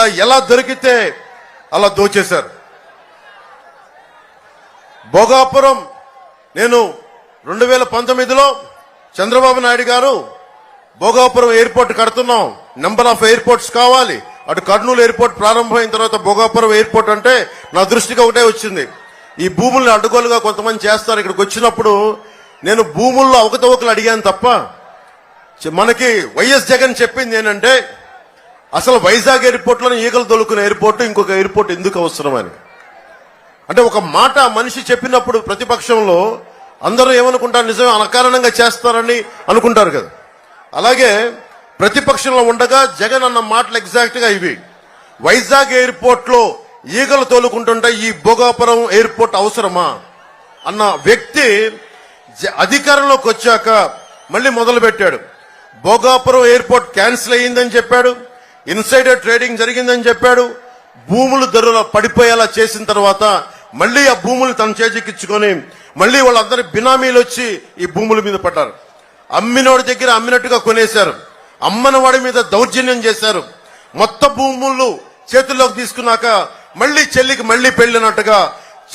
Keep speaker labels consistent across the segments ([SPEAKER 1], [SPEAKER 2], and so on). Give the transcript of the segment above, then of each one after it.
[SPEAKER 1] విధంగా ఎలా దొరికితే అలా దోచేశారు. భోగాపురం నేను రెండు వేల పంతొమ్మిదిలో చంద్రబాబు నాయుడు గారు భోగాపురం ఎయిర్పోర్ట్ కడుతున్నాం. నెంబర్ ఆఫ్ ఎయిర్పోర్ట్స్ కావాలి. అటు కర్నూలు ఎయిర్పోర్ట్ ప్రారంభమైన తర్వాత భోగాపురం ఎయిర్పోర్ట్ అంటే నా దృష్టికి ఒకటే వచ్చింది. ఈ భూముల్ని అడ్డుగోలుగా కొంతమంది చేస్తారు. ఇక్కడికి వచ్చినప్పుడు నేను భూముల్లో అవకతవకలు అడిగాను తప్ప మనకి వైఎస్ జగన్ చెప్పింది ఏంటంటే అసలు వైజాగ్ ఎయిర్పోర్ట్లోనే ఈగలు దొలుకున్న ఎయిర్పోర్ట్ ఇంకొక ఎయిర్పోర్ట్ ఎందుకు అవసరమని? అంటే ఒక మాట మనిషి చెప్పినప్పుడు ప్రతిపక్షంలో అందరూ ఏమనుకుంటారు? నిజమే అనకారణంగా చేస్తారని అనుకుంటారు కదా. అలాగే ప్రతిపక్షంలో ఉండగా జగన్ అన్న మాటలు ఎగ్జాక్ట్గా ఇవి. వైజాగ్ ఎయిర్పోర్ట్లో ఈగలు తోలుకుంటుంటే ఈ భోగాపురం ఎయిర్పోర్ట్ అవసరమా? అన్న వ్యక్తి జ- అధికారంలోకి వచ్చాక మళ్ళీ మొదలు పెట్టాడు భోగాపురం ఎయిర్పోర్ట్ క్యాన్సిల్ అయ్యిందని చెప్పాడు. ఇన్సైడర్ ట్రేడింగ్ జరిగిందని చెప్పాడు. భూములు ధరలు పడిపోయేలా చేసిన తర్వాత మళ్ళీ ఆ భూములు తన చేజిక్కించుకొని మళ్ళీ వాళ్ళందరి బినామీలు వచ్చి ఈ భూముల మీద పడ్డారు. అమ్మినోడి దగ్గర అమ్మినట్టుగా కొనేశారు. అమ్మనవాడి మీద దౌర్జన్యం చేశారు. మొత్తం భూములు చేతుల్లోకి తీసుకున్నాక మళ్ళీ చెల్లికి మళ్ళీ పెళ్ళినట్టుగా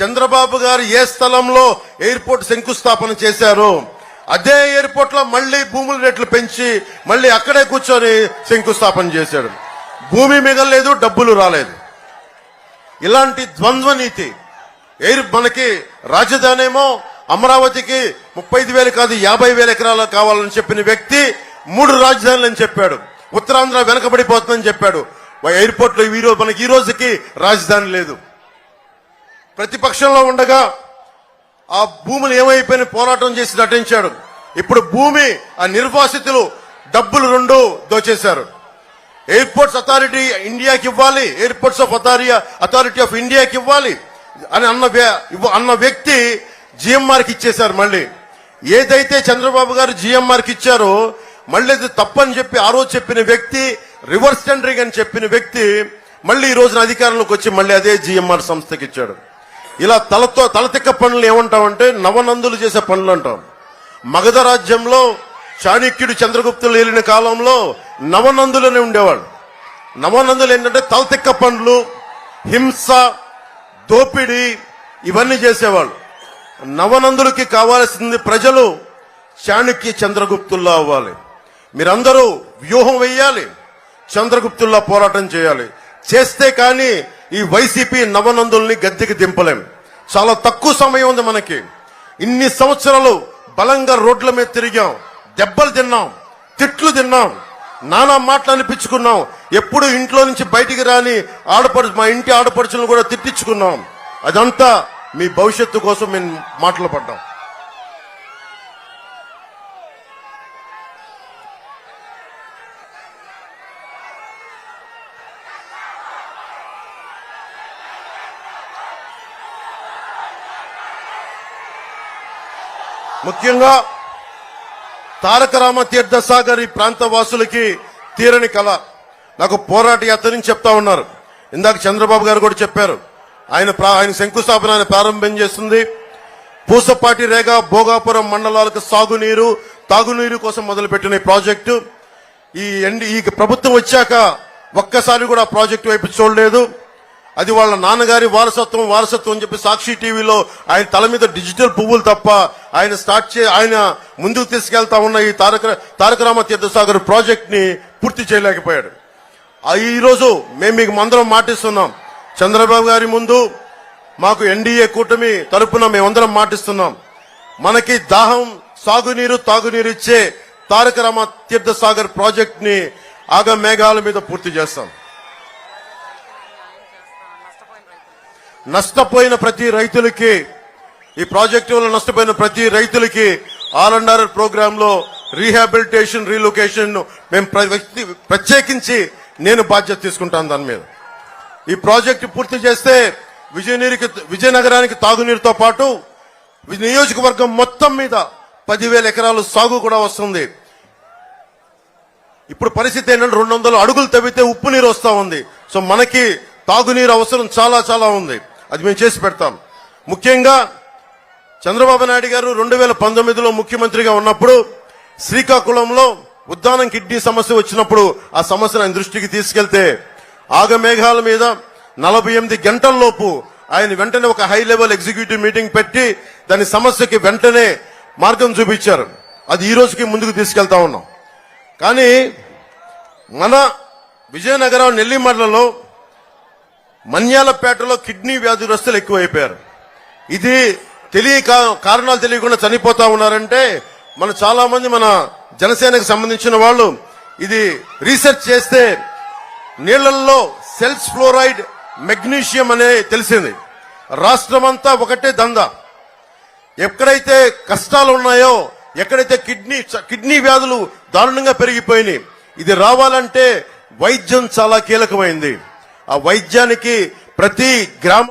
[SPEAKER 1] చంద్రబాబు గారు ఏ స్థలంలో ఎయిర్పోర్ట్ శంకుస్థాపన చేశారు? అదే ఎయిర్పోర్ట్లో మళ్ళీ భూముల రేట్లు పెంచి మళ్ళీ అక్కడే కూర్చొని శంకుస్థాపన చేశాడు. భూమి మిగలలేదు డబ్బులు రాలేదు. ఇలాంటి ద్వంద్వ నీతి ఎయిర్ మనకి రాజధాని ఏమో అమరావతికి ముప్పై వేలు కాదు యాభై వేల ఎకరాలు కావాలని చెప్పిన వ్యక్తి మూడు రాజధానులు అని చెప్పాడు. ఉత్తరాంధ్ర వెనకబడిపోతుందని చెప్పాడు. ఎయిర్పోర్ట్లో ఈ రోజు మనకి ఈ రోజుకి రాజధాని లేదు. ప్రతిపక్షంలో ఉండగా ఆ భూములు ఏమైపోయిన పోరాటం చేసి నటించాడు. ఇప్పుడు భూమి ఆ నిర్వాసితులు డబ్బులు రెండు దోచేశారు. ఎయిర్పోర్ట్స్ అథారిటీ ఇండియాకి ఇవ్వాలి airports of authority authority of ఇండియాకి ఇవ్వాలి అని అన్న అన్న వ్యక్తి జిఎంఆర్కి ఇచ్చేశారు మళ్ళీ. ఏదైతే చంద్రబాబు గారు జిఎంఆర్కి ఇచ్చారో మళ్ళీ ఇది తప్పని చెప్పి ఆ రోజు చెప్పిన వ్యక్తి రివర్స్ టెండరింగ్ అని చెప్పిన వ్యక్తి మళ్ళీ ఈ రోజున అధికారంలోకి వచ్చి మళ్ళీ అదే జిఎంఆర్ సంస్థకి ఇచ్చాడు. ఇలా తలతో తలతిక్క పనులు ఏమంటామంటే నవనందులు చేసే పనులు అంటాం. మగధ రాజ్యంలో చాణక్యుడు చంద్రగుప్తులు ఏలిన కాలంలో నవనందులనే ఉండేవాడు నవనందులు ఏంటంటే తలతిక్క పనులు హింస దోపిడీ ఇవన్నీ చేసేవాళ్ళు. నవనందులకి కావాల్సింది ప్రజలు చాణక్య చంద్రగుప్తుల్లో అవ్వాలి. మీరందరూ వ్యూహం వేయాలి చంద్రగుప్తుల్లా పోరాటం చేయాలి. చేస్తే కానీ ఈ వైసీపీ నవనందుల్ని గద్దెకి దింపలేం. చాలా తక్కువ సమయం ఉంది మనకి. ఇన్ని సంవత్సరాలు బలంగా రోడ్ల మీద తిరిగాం. దెబ్బలు తిన్నాం. తిట్లు తిన్నాం. నానా మాటలు అనిపించుకున్నాం. ఎప్పుడు ఇంట్లో నుంచి బయటికి రాని ఆడపడుచు మా ఇంటి ఆడపడుచులను కూడా తిట్టించుకున్నాం. అదంతా మీ భవిష్యత్తు కోసం మేము మాటలు పడ్డాం. ముఖ్యంగా తారక రామ తీర్థసాగర్ ఈ ప్రాంత వాసులకి తీరని కళ. నాకు పోరాట యాత్రని నుంచి చెప్తా ఉన్నారు. ఇందాక చంద్రబాబు గారు కూడా చెప్పారు. ఆయన ప్రా- ఆయన శంకుస్థాపన ఆయన ప్రారంభం చేస్తుంది. పూసపాటి రేగ భోగాపురం మండలాలకు సాగునీరు తాగునీరు కోసం మొదలుపెట్టిన ప్రాజెక్టు. ఈ ఎండి ఈ ప్రభుత్వం వచ్చాక ఒక్కసారి కూడా ప్రాజెక్టు వైపు చూడలేదు. అది వాళ్ళ నాన్నగారి వారసత్వం వారసత్వం అని చెప్పి సాక్షి టీవీలో ఆయన తల మీద డిజిటల్ పువ్వులు తప్ప ఆయన స్టార్ట్ చే ఆయన ముందుకు తీసుకెళ్తా ఉన్న ఈ తారక తారక రామ తీర్థసాగర్ ప్రాజెక్ట్ని పూర్తి చేయలేకపోయాడు. ఈరోజు మేము మీకు మందరం మాటిస్తున్నాం. చంద్రబాబు గారి ముందు మాకు ఎన్డీఏ కూటమి తరపున మేమందరం మాటిస్తున్నాం. మనకి దాహం సాగునీరు తాగునీరు ఇచ్చే తారక రామ తీర్థసాగర్ ప్రాజెక్ట్ని ఆగ మేఘాల మీద పూర్తి చేస్తాం. నష్టపోయిన ప్రతి రైతులకి ఈ ప్రాజెక్టు వల్ల నష్టపోయిన ప్రతి రైతులకి ఆల్ అండ్ ఆర్ ప్రోగ్రామ్లో రీహాబిలిటేషన్ రీలొకేషన్ మేము వ్యక్తి- ప్రత్యేకించి నేను బాధ్యత తీసుకుంటాను దాని మీద. ఈ ప్రాజెక్టు పూర్తి చేస్తే విజయనీరికి విజయనగరానికి తాగునీరుతో పాటు నియోజకవర్గం మొత్తం మీద పదివేల ఎకరాలు సాగు కూడా వస్తుంది. ఇప్పుడు పరిస్థితి ఏంటంటే రెండు వందల అడుగులు తవ్వితే ఉప్పు నీరు వస్తూ ఉంది. సో మనకి తాగునీరు అవసరం చాలా చాలా ఉంది. అది మేము చేసి పెడతాం. ముఖ్యంగా చంద్రబాబు నాయుడు గారు రెండు వేల పంతొమ్మిదిలో ముఖ్యమంత్రిగా ఉన్నప్పుడు శ్రీకాకుళంలో ఉద్దానం కిడ్నీ సమస్య వచ్చినప్పుడు ఆ సమస్యను ఆయన దృష్టికి తీసుకెళ్తే ఆగమేఘాల మీద నలభై ఎనిమిది గంటల్లోపు ఆయన వెంటనే ఒక హై లెవెల్ ఎగ్జిక్యూటివ్ మీటింగ్ పెట్టి దాని సమస్యకి వెంటనే మార్గం చూపించారు. అది ఈ రోజుకి ముందుకు తీసుకెళ్తా ఉన్నాం. కానీ మన విజయనగరం నెల్లిమర్లలో మన్యాలపేటలో కిడ్నీ వ్యాధిగ్రస్తులు ఎక్కువైపోయారు. ఇది తెలియక కారణాలు తెలియకుండా చనిపోతా ఉన్నారంటే మన చాలా మంది మన జనసేనకు సంబంధించిన వాళ్ళు ఇది రీసెర్చ్ చేస్తే నీళ్ళలో సెల్స్ ఫ్లోరైడ్ మెగ్నీషియం అనే తెలిసింది. రాష్ట్రమంతా ఒకటే దందా. ఎక్కడైతే కష్టాలు ఉన్నాయో ఎక్కడైతే కిడ్నీ కిడ్నీ వ్యాధులు దారుణంగా పెరిగిపోయినాయి ఇది రావాలంటే వైద్యం చాలా కీలకమైంది. ఆ వైద్యానికి ప్రతి గ్రామ